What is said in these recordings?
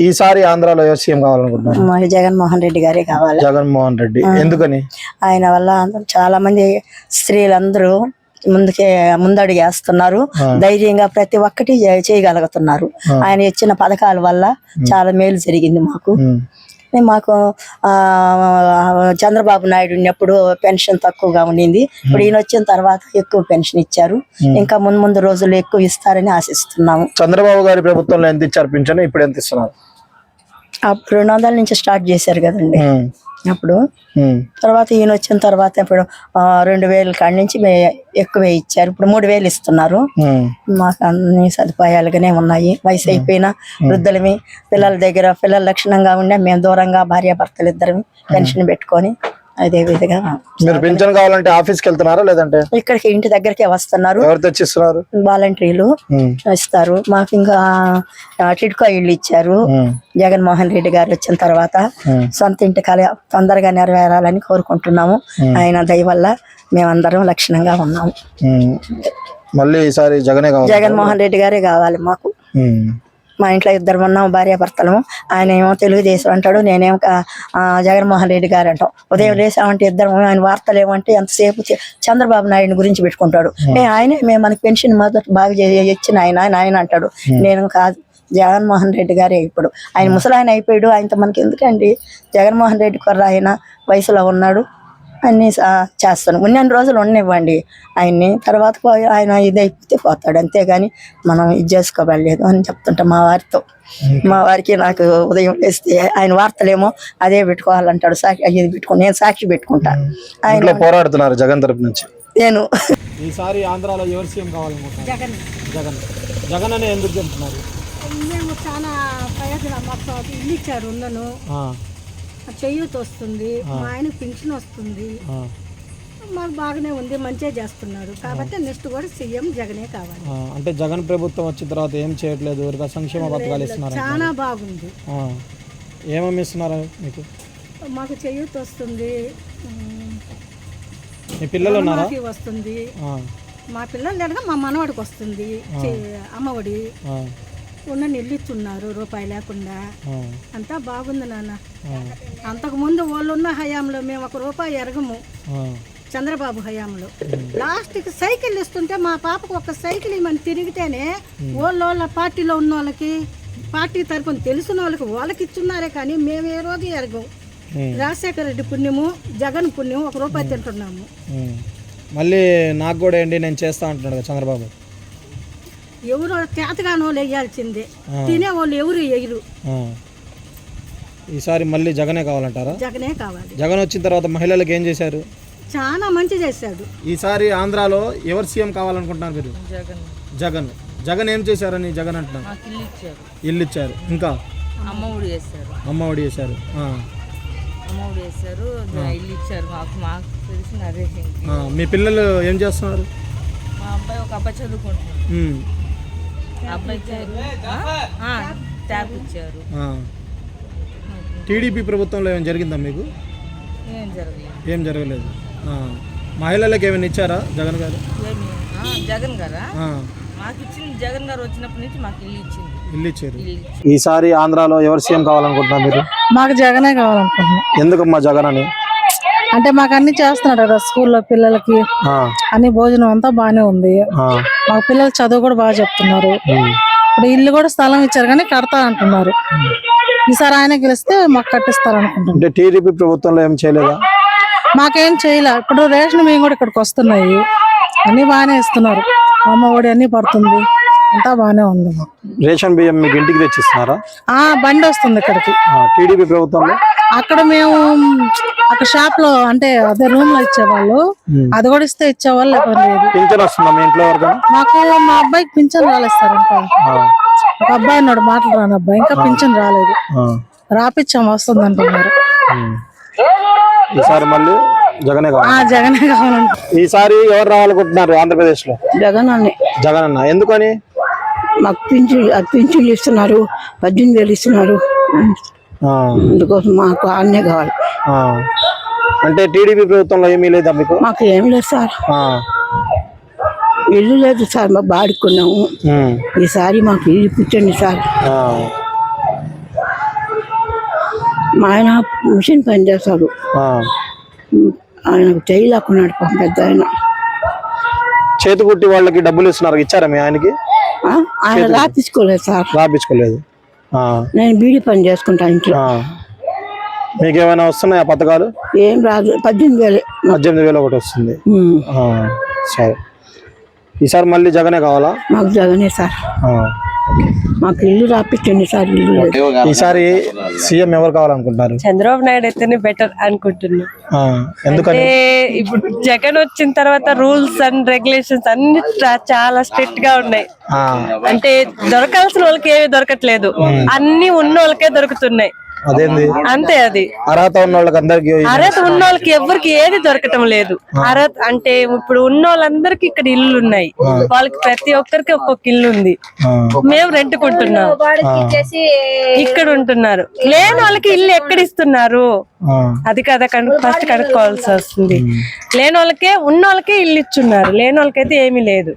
ఈసారి ఆంధ్రాలో ఎవరు సీఎం కావాలనుకుంటున్నారు? జగన్మోహన్ రెడ్డి గారే కావాలి. జగన్మోహన్ రెడ్డి. ఎందుకని? ఆయన వల్ల చాలా మంది స్త్రీలందరూ ముందుకే ముందడుగు వేస్తున్నారు. ధైర్యంగా ప్రతి ఒక్కటి చేయగలుగుతున్నారు. ఆయన ఇచ్చిన పథకాల వల్ల చాలా మేలు జరిగింది మాకు. మాకు ఆ చంద్రబాబు నాయుడు ఉన్నప్పుడు పెన్షన్ తక్కువగా ఉండింది. ఇప్పుడు ఈయన వచ్చిన తర్వాత ఎక్కువ పెన్షన్ ఇచ్చారు. ఇంకా ముందు ముందు రోజుల్లో ఎక్కువ ఇస్తారని ఆశిస్తున్నాము. చంద్రబాబు గారి ప్రభుత్వంలో ఎంత ఇచ్చారు పింఛను? ఇప్పుడు ఎంత ఇస్తున్నారు? రెండు వందల నుంచి స్టార్ట్ చేశారు కదండి. అప్పుడు తర్వాత ఈయన వచ్చిన తర్వాత ఇప్పుడు రెండు వేల కాడి నుంచి ఎక్కువే ఇచ్చారు. ఇప్పుడు మూడు వేలు ఇస్తున్నారు. మాకు అన్ని సదుపాయాలుగానే ఉన్నాయి. వయసు అయిపోయిన వృద్ధులమి పిల్లల దగ్గర పిల్లల లక్షణంగా ఉండే మేము దూరంగా భార్యాభర్తలు ఇద్దరమి పెన్షన్ పెట్టుకొని అదే విధంగా మీరు పింఛన్ కావాలంటే ఆఫీస్కి వెళ్తున్నారా లేదంటే? ఇక్కడికి ఇంటి దగ్గరికే వస్తున్నారు. ఎవరు తెచ్చిస్తున్నారు? వాలంటీర్లు ఉమ్, ఇస్తారు మాకు ఇంకా టిడ్కో ఇల్లు ఇచ్చారు. జగన్మోహన్ రెడ్డి గారు వచ్చిన తర్వాత. సొంత ఇంటి కళ తొందరగా నెరవేరాలని కోరుకుంటున్నాము. ఆయన దయ వల్ల మేమందరం లక్షణంగా ఉన్నాము. మళ్ళీ ఈసారి జగనే కావాలి. జగన్మోహన్ రెడ్డి గారే కావాలి మాకు. మా ఇంట్లో ఇద్దరు ఉన్నాం భార్య భర్తలము ఆయన ఏమో తెలుగుదేశం అంటాడు నేనేమో జగన్మోహన్ రెడ్డి గారు అంటాం. ఉదయం లేసామంటే ఇద్దరు ఆయన వార్తలు ఏమంటే ఎంతసేపు చంద్రబాబు నాయుడు గురించి పెట్టుకుంటాడు. ఏ ఆయనే మేము మనకి పెన్షన్ మొదట బాగా ఇచ్చిన ఆయన ఆయన ఆయన అంటాడు. నేను కాదు జగన్మోహన్ రెడ్డి గారే ఇప్పుడు. ఆయన ముసలాయన అయిపోయాడు ఆయనతో మనకి ఎందుకండి జగన్మోహన్ రెడ్డి కొర్ర ఆయన వయసులో ఉన్నాడు. అన్ని సా- చేస్తాను. ఉన్న రోజులు ఉండనివ్వండి. ఆయన్ని తర్వాత పోయి ఆయన ఇది అయిపోతే పోతాడు. అంతేగాని మనం ఇది చేసుకోబడలేదు అని చెప్తుంటాం మా వారితో. మా వారికి నాకు ఉదయం లేస్తే ఆయన వార్తలేమో అదే పెట్టుకోవాలంటాడు. సాక్షి ఇది పెట్టుకో నేను సాక్షి పెట్టుకుంటా. ఆయన ఇంట్లో పోరాడుతున్నారు జగన్ తరపు నుంచి. నేను ఈసారి ఆంధ్రాలో ఎవరు సీఎం కావాలనుకుంటున్నారు? జగన్. జగన్. జగన్ అనే ఎందుకు చెప్తున్నారు? మేము చాలా ప్రయోజనం మాకు ఇల్లు ఇచ్చారు ఉన్నను. చెయ్యూత వస్తుంది మా ఆయన పింఛన్ వస్తుంది. మాకు బాగానే ఉంది మంచిగా చేస్తున్నారు. కాబట్టి నెక్స్ట్ కూడా సీఎం జగనే కావాలి. అంటే జగన్ ప్రభుత్వం వచ్చిన తర్వాత ఏం చేయట్లేదు? సంక్షేమ పథకాలు ఇస్తున్నారు చాలా బాగుంది. ఏమేమి ఇస్తున్నారు మీకు? మాకు చెయ్యూత వస్తుంది మీ పిల్లలు ఉన్నారా? వస్తుంది. మా పిల్లలు లేడగా మా మనవాడికి వస్తుంది అమ్మఒడి. ఉన్న ఇల్లు ఇస్తున్నారు రూపాయి లేకుండా. అంతా బాగుంది నాన్న. ఆ, అంతకుముందు వాళ్ళు ఉన్న హయాంలో మేము ఒక రూపాయి ఎరగము. చంద్రబాబు హయాంలో. లాస్ట్కి సైకిల్ ఇస్తుంటే మా పాపకు ఒక సైకిల్ ఇవ్వమని తిరిగితేనే వాళ్ళ వాళ్ళ పార్టీలో ఉన్న వాళ్ళకి పార్టీ తరపున తెలిసిన వాళ్ళకి వాళ్ళకి ఇచ్చున్నారే కానీ మేము ఏ రోజు ఎరగం. రాజశేఖర రెడ్డి పుణ్యము జగన్ పుణ్యం ఒక రూపాయి తింటున్నాము. మళ్ళీ నాకు కూడా ఏంటి నేను చేస్తా అంటున్నాడు చంద్రబాబు. ఎవరు చేతగాని వాళ్ళు వేయాల్సిందే తినేవాళ్ళు ఎవరు ఎగురు ఆ. ఈసారి మళ్ళీ జగనే కావాలంటారా? జగనే కావాలి. జగన్ వచ్చిన తర్వాత మహిళలకు ఏం చేశారు? చాలా మంచి చేశాడు. ఈసారి ఆంధ్రాలో ఎవరు సీఎం కావాలనుకుంటున్నారు మీరు? జగన్. జగన్. జగన్ ఏం చేశారని జగన్ అంటున్నారు? ఇల్లు ఇచ్చారు. ఇల్లు ఇచ్చారు ఇంకా? అమ్మ ఒడి వేశారు అమ్మ ఒడి చేశారు. ఆ. అమ్మ ఒడి వేశారు ఇల్లు ఇచ్చారు. మాకు మాకు తెలిసిన అదే. ఆ, మీ పిల్లలు ఏం చేస్తున్నారు? మా అబ్బాయి ఒక అబ్బాయి చదువుకుంటున్నాడు ఉమ్, ఇచ్చారు. టీడీపీ ప్రభుత్వంలో ఏమైనా జరిగిందా మీకు? ఏం జరగలేదు. ఏం జరగలేదు. ఆ. మహిళలకు ఏమైనా ఇచ్చారా జగన్ గారు? ఏమి? ఆ, జగన్ గారా? ఆ, మాకు ఇచ్చింది జగన్ గారు వచ్చినప్పటి నుంచి మాకు ఇల్లు ఇచ్చింది. ఇల్లు ఇచ్చారు. ఇల్లు ఇచ్చింది. ఈసారి ఆంధ్రాలో ఎవరు సీఎం కావాలనుకుంటున్నారు మీరు? మాకు జగనే కావాలనుకుంటున్నాం. ఎందుకమ్మా జగన్ అని? అంటే మాకు అన్ని చేస్తున్నాడు కదా స్కూల్లో పిల్లలకి. అన్ని భోజనం అంతా బాగానే ఉంది. మాకు పిల్లలు చదువు కూడా బాగా చెప్తున్నారు. ఇప్పుడు ఇల్లు కూడా స్థలం ఇచ్చారు కానీ కడతా అంటున్నారు. ఈసారి ఆయన గెలిస్తే మాకు కట్టిస్తారు అనుకుంటున్నాం. అంటే టీడీపీ ప్రభుత్వంలో ఏం చేయలేదా? మాకేం చేయలే. ఇప్పుడు రేషన్ మేము కూడా ఇక్కడికి వస్తున్నాయి. అన్ని బాగానే ఇస్తున్నారు. అమ్మ ఒడి అన్ని పడుతుంది. అంతా బాగానే ఉంది. రేషన్ బియ్యం మీకు ఇంటికి తెచ్చిస్తున్నారా? ఆ బండి వస్తుంది ఇక్కడికి. టీడీపీ ప్రభుత్వంలో? అక్కడ మేము అక్కడ షాప్లో అంటే అదే రూమ్లో ఇచ్చేవాళ్ళు. అది కూడా ఇస్తే ఇచ్చేవాళ్ళు లేదు. పింఛన్ వస్తుందా మీ ఇంట్లో వరకు మాకు మా అబ్బాయికి పింఛన్ ఇంకా ఒక అబ్బాయి ఉన్నాడు మాటలు రాని అబ్బాయి. ఇంకా పింఛన్ రాలేదు. రాపిచ్చాం వస్తుంది అంటున్నారు. ఈసారి మళ్ళీ జగనే ఆ కావాలి జగనే కావాలంట. ఈసారి ఎవరు రావాలనుకుంటున్నారు ఆంధ్రప్రదేశ్లో జగన్ అని జగన్ అన్న ఎందుకని? మాకు పింఛన్లు పింఛన్లు ఇస్తున్నారు పద్దెనిమిది వేలు ఇస్తున్నారు. అందుకోసం మాకు ఆడనే కావాలి. అంటే టీడీపీ ప్రభుత్వంలో ఏమీ లేదా మీకు? మాకు ఏం లేదు సార్. ఇల్లు లేదు సార్ మా బాడుకున్నాము. ఈసారి మాకు ఇల్లు పుట్టండి సార్. మా ఆయన మిషన్ పని చేస్తాడు. ఆయన చేయలేకున్నాడు పాపం పెద్ద ఆయన. చేతి కుట్టి వాళ్ళకి డబ్బులు ఇస్తున్నారు? ఇచ్చారా మీ ఆయనకి? ఆయన రాపించుకోలేదు సార్. రాపించుకోలేదు. నేను బీడీ పని చేసుకుంటా ఇంట్లో. ఆ. మీకేమైనా వస్తున్నాయా పథకాలు? ఏం రాదు. పద్దెనిమిది వేలే. పద్దెనిమిది వేలు ఒకటి వస్తుంది. సరే. ఈసారి మళ్ళీ జగనే కావాలా? మాకు జగనే సార్. మాకు ఇల్లు రాపించండి సార్ ఇల్లు ఈసారి సీఎం ఎవరు కావాలనుకుంటున్నారు? చంద్రబాబు నాయుడు అయితేనే బెటర్ అనుకుంటున్నా. అంటే ఇప్పుడు జగన్ వచ్చిన తర్వాత రూల్స్ అండ్ రెగ్యులేషన్స్ అన్ని చా- చాలా స్ట్రిక్ట్గా ఉన్నాయి. అంటే దొరకాల్సిన వాళ్ళకి ఏవి దొరకట్లేదు. అన్ని ఉన్న వాళ్ళకే దొరుకుతున్నాయి. అదేంది? అంతే అది. అర్హత ఉన్న వాళ్ళకి అందరికి అర్హత ఉన్న వాళ్ళకి ఎవరికి ఏది దొరకటం లేదు. అర్హత అంటే ఇప్పుడు ఉన్న వాళ్ళందరికి ఇక్కడ ఇల్లు ఉన్నాయి. వాళ్ళకి ప్రతి ఒక్కరికి ఒక్కొక్క ఇల్లు ఉంది. మేము రెంట్ కొంటున్నాం ఇక్కడ ఉంటున్నారు. లేని వాళ్ళకి ఇల్లు ఎక్కడ ఇస్తున్నారు? అది కదా కను ఫస్ట్ కనుక్కోవాల్సి వస్తుంది. లేని వాళ్ళకే ఉన్న వాళ్ళకే ఇల్లు ఇచ్చున్నారు. లేని వాళ్ళకైతే ఏమీ లేదు.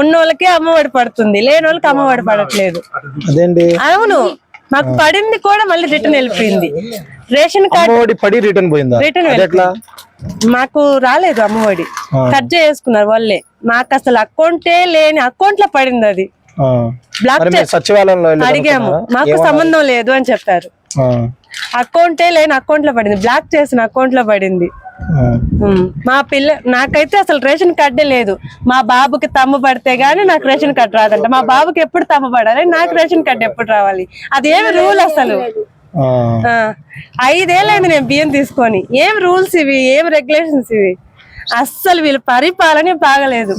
ఉన్న వాళ్ళకే అమ్మఒడి పడుతుంది. లేని వాళ్ళకి అమ్మఒడి పడట్లేదు. అదేంటి? అవును. మాకు పడింది కూడా మళ్ళీ రిటర్న్ వెళ్ళిపోయింది. రేషన్ కార్డు పడి రిటర్న్ పోయిందా? రిటర్న్ మాకు రాలేదు అమ్మఒడి కట్ చేసుకున్నారు వాళ్ళే. మాకు అసలు అకౌంటే లేని అకౌంట్లో పడింది అది. బ్లాక్ సచివాలయంలో అడిగాము? మాకు సంబంధం లేదు అని చెప్పారు. అకౌంటే లేని అకౌంట్లో పడింది. బ్లాక్ చేసిన అకౌంట్లో పడింది. మా పిల్ల నాకైతే అసలు రేషన్ కార్డే లేదు. మా బాబుకి తమ్ము పడితే గానీ నాకు రేషన్ కార్డు రాదంట. మా బాబుకి ఎప్పుడు తమ్ము పడాలి? నాకు రేషన్ కార్డు ఎప్పుడు రావాలి? అదేమి రూల్ అసలు? ఐదేళ్ళైంది నేను బియ్యం తీసుకొని. ఏం రూల్స్ ఇవి? ఏం రెగ్యులేషన్స్ ఇవి? అస్సలు వీళ్ళ పరిపాలన బాగలేదు.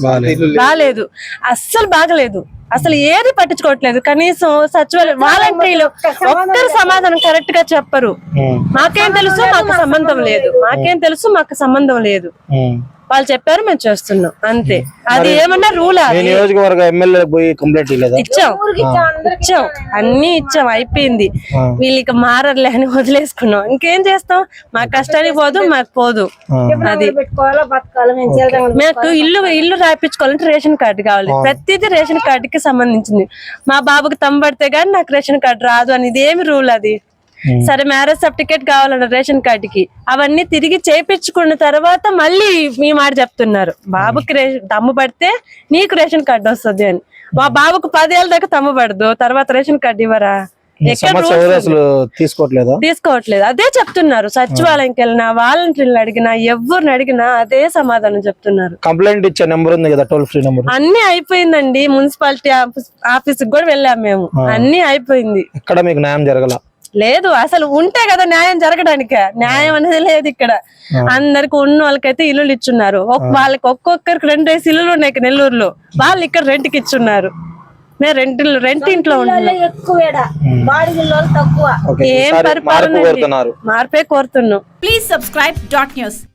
బాగలేదు. అస్సలు బాగలేదు. అసలు ఏది పట్టించుకోవట్లేదు. కనీసం సచివాలయం వాలంటీర్లు ఒక్కరు సమాధానం కరెక్ట్గా చెప్పరు మాకేం తెలుసు మాకు సంబంధం లేదు. మాకేం తెలుసు మాకు సంబంధం లేదు. వాళ్ళు చెప్పారు మేము చేస్తున్నాం. అంతే. అది ఏమన్నా రూలా నియోజకవర్గ పోయి కంప్లైంట్ ఇచ్చాం. ఇచ్చాం. అన్ని ఇచ్చాం. అయిపోయింది. వీళ్ళకి మారర్లే అని వదిలేసుకున్నాం. ఇంకేం చేస్తాం? మా కష్టానికి పోదు మాకు పోదు. అది. మాకు ఇల్లు ఇల్లు రాయించుకోవాలంటే రేషన్ కార్డు కావాలి. ప్రతిదీ రేషన్ కార్డుకి సంబంధించింది. మా బాబుకి తమ్మబడితే గానీ నాకు రేషన్ కార్డు రాదు అని. ఇదేమి రూల్ అది? సరే మ్యారేజ్ సర్టిఫికేట్ కావాలన్న రేషన్ కార్డుకి. అవన్నీ తిరిగి చేపించుకున్న తర్వాత మళ్ళీ మీ మాట చెప్తున్నారు. బాబుకి రేషన్ తమ్ము పడితే నీకు రేషన్ కార్డు వస్తుంది అని. మా బాబుకు పదేళ్ళ దాకా తమ్ము పడదు. తర్వాత రేషన్ కార్డు ఇవ్వరా? తీసుకోవట్లేదా? తీసుకోవట్లేదు. అదే చెప్తున్నారు. సచివాలయంకి వెళ్ళినా వాలంటీర్లు అడిగినా ఎవరిని అడిగినా అదే సమాధానం చెప్తున్నారు. కంప్లైంట్ ఇచ్చే నెంబర్ ఉంది కదా టోల్ ఫ్రీ నెంబర్? అన్ని అయిపోయిందండి. మున్సిపాలిటీ ఆఫీస్ కూడా వెళ్ళాం మేము. అన్ని అయిపోయింది. ఎక్కడ మీకు న్యాయం జరగల? లేదు అసలు ఉంటే కదా న్యాయం జరగడానికి. న్యాయం అనేది లేదు ఇక్కడ. అందరికి ఉన్న వాళ్ళకైతే ఇల్లులు ఇచ్చున్నారు. వాళ్ళకి ఒక్కొక్కరికి రెండు వేసి ఇల్లులు ఉన్నాయి నెల్లూరులో. వాళ్ళు ఇక్కడ రెంట్కి ఇచ్చున్నారు. మేము రెంట్ రెంట్ ఇంట్లో ఓకే ఏం పరిపాలన మార్పు కోరుతున్నాం. Please subscribe dot news.